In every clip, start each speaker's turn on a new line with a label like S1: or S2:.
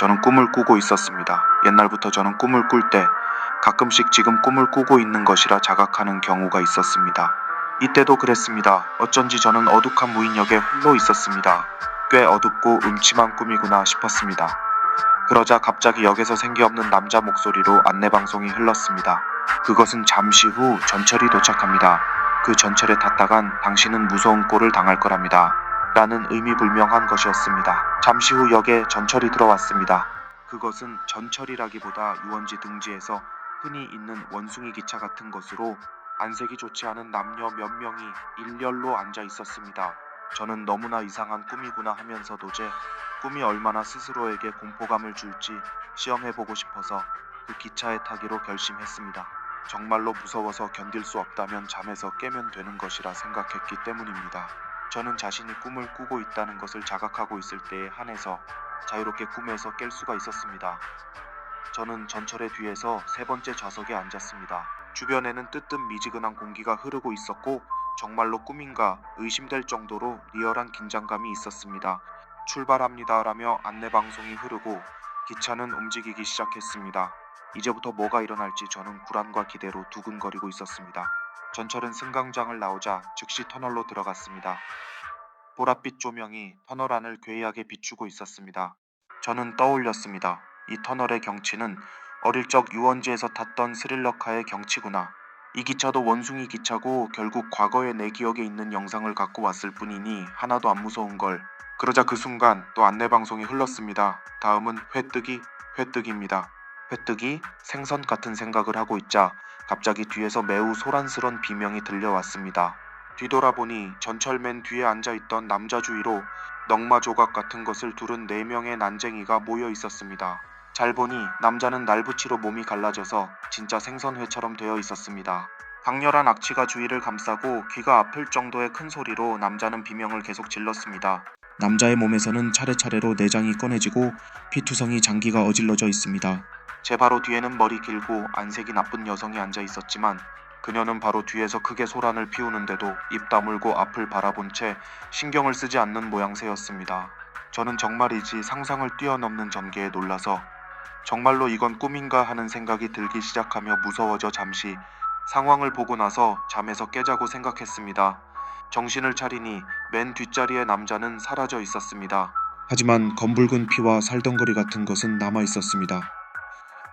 S1: 저는 꿈을 꾸고 있었습니다. 옛날부터 저는 꿈을 꿀 때 가끔씩 지금 꿈을 꾸고 있는 것이라 자각하는 경우가 있었습니다. 이때도 그랬습니다. 어쩐지 저는 어둑한 무인역에 홀로 있었습니다. 꽤 어둡고 음침한 꿈이구나 싶었습니다. 그러자 갑자기 역에서 생기 없는 남자 목소리로 안내방송이 흘렀습니다. 그것은 잠시 후 전철이 도착합니다. 그 전철에 탔다간 당신은 무서운 꼴을 당할 거랍니다. 라는 의미불명한 것이었습니다. 잠시 후 역에 전철이 들어왔습니다. 그것은 전철이라기보다 유원지 등지에서 흔히 있는 원숭이 기차 같은 것으로 안색이 좋지 않은 남녀 몇 명이 일렬로 앉아 있었습니다. 저는 너무나 이상한 꿈이구나 하면서 도 제 꿈이 얼마나 스스로에게 공포감을 줄지 시험해보고 싶어서 그 기차에 타기로 결심했습니다. 정말로 무서워서 견딜 수 없다면 잠에서 깨면 되는 것이라 생각했기 때문입니다. 저는 자신이 꿈을 꾸고 있다는 것을 자각하고 있을 때에 한해서 자유롭게 꿈에서 깰 수가 있었습니다. 저는 전철의 뒤에서 세 번째 좌석에 앉았습니다. 주변에는 뜨뜻 미지근한 공기가 흐르고 있었고 정말로 꿈인가 의심될 정도로 리얼한 긴장감이 있었습니다. 출발합니다라며 안내 방송이 흐르고 기차는 움직이기 시작했습니다. 이제부터 뭐가 일어날지 저는 불안과 기대로 두근거리고 있었습니다. 전철은 승강장을 나오자 즉시 터널로 들어갔습니다. 보랏빛 조명이 터널 안을 괴이하게 비추고 있었습니다. 저는 떠올렸습니다. 이 터널의 경치는 어릴 적 유원지에서 탔던 스릴러카의 경치구나. 이 기차도 원숭이 기차고 결국 과거의 내 기억에 있는 영상을 갖고 왔을 뿐이니 하나도 안 무서운 걸. 그러자 그 순간 또 안내 방송이 흘렀습니다. 다음은 회뜨기, 회뜨기입니다. 회뜨기, 생선 같은 생각을 하고 있자 갑자기 뒤에서 매우 소란스런 비명이 들려왔습니다. 뒤돌아보니 전철 맨 뒤에 앉아있던 남자 주위로 넝마 조각 같은 것을 두른 네 명의 난쟁이가 모여 있었습니다. 잘 보니 남자는 날붙이로 몸이 갈라져서 진짜 생선회처럼 되어 있었습니다. 강렬한 악취가 주위를 감싸고 귀가 아플 정도의 큰 소리로 남자는 비명을 계속 질렀습니다. 남자의 몸에서는 차례차례로 내장이 꺼내지고 피투성이 장기가 어질러져 있습니다. 제 바로 뒤에는 머리 길고 안색이 나쁜 여성이 앉아 있었지만 그녀는 바로 뒤에서 크게 소란을 피우는데도 입 다물고 앞을 바라본 채 신경을 쓰지 않는 모양새였습니다. 저는 정말이지 상상을 뛰어넘는 전개에 놀라서 정말로 이건 꿈인가 하는 생각이 들기 시작하며 무서워져 잠시 상황을 보고 나서 잠에서 깨자고 생각했습니다. 정신을 차리니 맨 뒷자리의 남자는 사라져 있었습니다. 하지만 검붉은 피와 살덩거리 같은 것은 남아 있었습니다.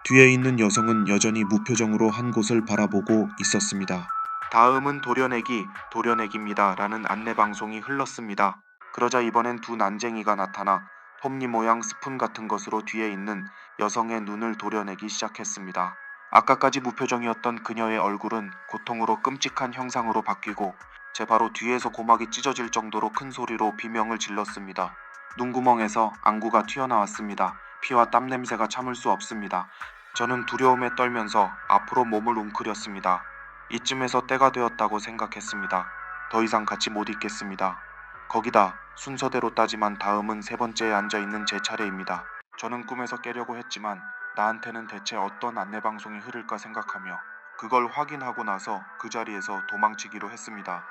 S1: 뒤에 있는 여성은 여전히 무표정으로 한 곳을 바라보고 있었습니다. 다음은 도려내기, 도려내기입니다. 라는 안내 방송이 흘렀습니다. 그러자 이번엔 두 난쟁이가 나타나 톱니 모양 스푼 같은 것으로 뒤에 있는 여성의 눈을 도려내기 시작했습니다. 아까까지 무표정이었던 그녀의 얼굴은 고통으로 끔찍한 형상으로 바뀌고 제 바로 뒤에서 고막이 찢어질 정도로 큰 소리로 비명을 질렀습니다. 눈구멍에서 안구가 튀어나왔습니다. 피와 땀 냄새가 참을 수 없습니다. 저는 두려움에 떨면서 앞으로 몸을 웅크렸습니다. 이쯤에서 때가 되었다고 생각했습니다. 더 이상 같이 못 있겠습니다. 거기다 순서대로 따지만 다음은 세 번째에 앉아 있는 제 차례입니다. 저는 꿈에서 깨려고 했지만 나한테는 대체 어떤 안내 방송이 흐를까 생각하며 그걸 확인하고 나서 그 자리에서 도망치기로 했습니다.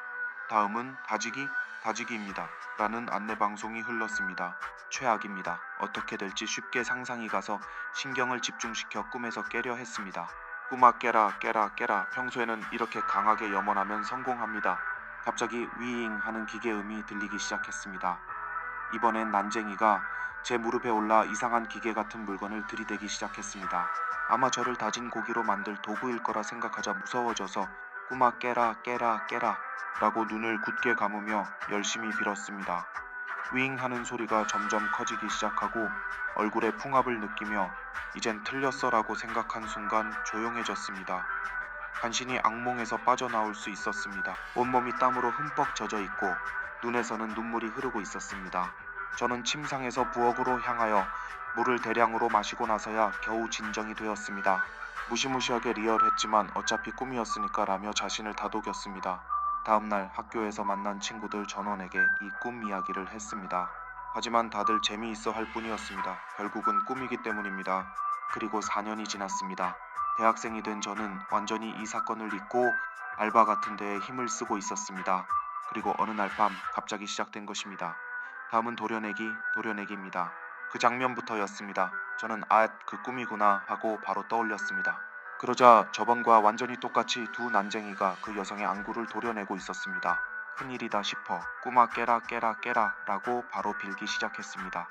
S1: 다음은 다지기, 다지기입니다. 라는 안내 방송이 흘렀습니다. 최악입니다. 어떻게 될지 쉽게 상상이 가서 신경을 집중시켜 꿈에서 깨려 했습니다. 꿈아 깨라 깨라 깨라 평소에는 이렇게 강하게 염원하면 성공합니다. 갑자기 위잉 하는 기계음이 들리기 시작했습니다. 이번엔 난쟁이가 제 무릎에 올라 이상한 기계 같은 물건을 들이대기 시작했습니다. 아마 저를 다진 고기로 만들 도구일 거라 생각하자 무서워져서 꿈아 깨라 깨라 깨라 라고 눈을 굳게 감으며 열심히 빌었습니다. 윙 하는 소리가 점점 커지기 시작하고 얼굴에 풍압을 느끼며 이젠 틀렸어 라고 생각한 순간 조용해졌습니다. 간신히 악몽에서 빠져나올 수 있었습니다. 온몸이 땀으로 흠뻑 젖어 있고 눈에서는 눈물이 흐르고 있었습니다. 저는 침상에서 부엌으로 향하여 물을 대량으로 마시고 나서야 겨우 진정이 되었습니다. 무시무시하게 리얼했지만 어차피 꿈이었으니까 라며 자신을 다독였습니다. 다음날 학교에서 만난 친구들 전원에게 이 꿈 이야기를 했습니다. 하지만 다들 재미있어 할 뿐이었습니다. 결국은 꿈이기 때문입니다. 그리고 4년이 지났습니다. 대학생이 된 저는 완전히 이 사건을 잊고 알바 같은 데에 힘을 쓰고 있었습니다. 그리고 어느 날 밤 갑자기 시작된 것입니다. 다음은 도려내기, 도려내기입니다. 그 장면부터였습니다. 저는 아, 그 꿈이구나 하고 바로 떠올렸습니다. 그러자 저번과 완전히 똑같이 두 난쟁이가 그 여성의 안구를 도려내고 있었습니다. 큰일이다 싶어 꼬마 깨라 깨라 깨라 라고 바로 빌기 시작했습니다.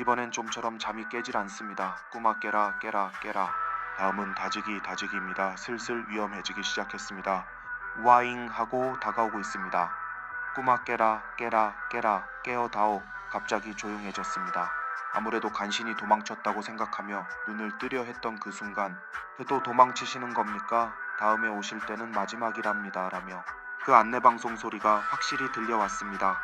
S1: 이번엔 좀처럼 잠이 깨질 않습니다. 꼬마 깨라 깨라 깨라 다음은 다지기 다지기입니다. 슬슬 위험해지기 시작했습니다. 와잉 하고 다가오고 있습니다. 꼬마 깨라 깨라 깨라 깨어다오 갑자기 조용해졌습니다. 아무래도 간신히 도망쳤다고 생각하며 눈을 뜨려 했던 그 순간 그 또 도망치시는 겁니까? 다음에 오실 때는 마지막이랍니다. 라며 그 안내방송 소리가 확실히 들려왔습니다.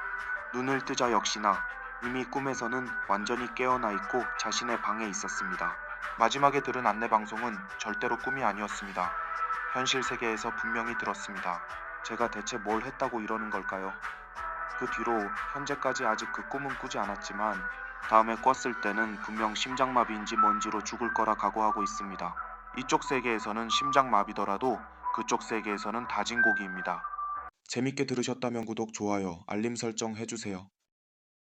S1: 눈을 뜨자 역시나 이미 꿈에서는 완전히 깨어나 있고 자신의 방에 있었습니다. 마지막에 들은 안내방송은 절대로 꿈이 아니었습니다. 현실 세계에서 분명히 들었습니다. 제가 대체 뭘 했다고 이러는 걸까요? 그 뒤로 현재까지 아직 그 꿈은 꾸지 않았지만 다음에 꿨을 때는 분명 심장마비인지 뭔지로 죽을 거라 각오하고 있습니다. 이쪽 세계에서는 심장마비더라도 그쪽 세계에서는 다진 고기입니다. 재밌게 들으셨다면 구독, 좋아요, 알림 설정 해주세요.